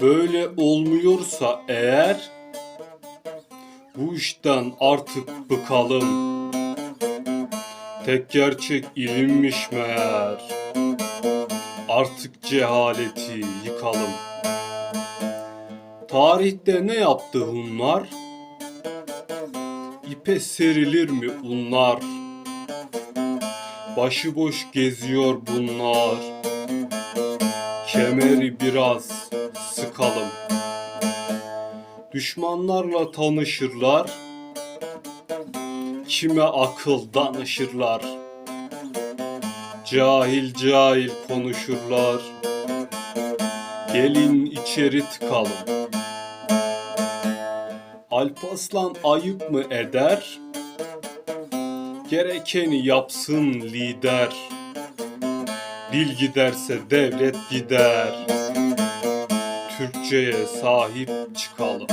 Böyle olmuyorsa eğer bu işten artık bıkalım. Tek gerçek ilimmiş meğer. Artık cehaleti yıkalım. Tarihte ne yaptı Hunlar? İpe serilir mi unlar? Başıboş geziyor bunlar. Kemeri biraz sıkalım. Düşmanlarla tanışırlar. Kime akıl danışırlar. Cahil cahil konuşurlar. Gelin içeri tıkalım. Alpaslan ayıp mı eder? Gerekeni yapsın lider. Dil giderse devlet gider. Türkçeye sahip çıkalım.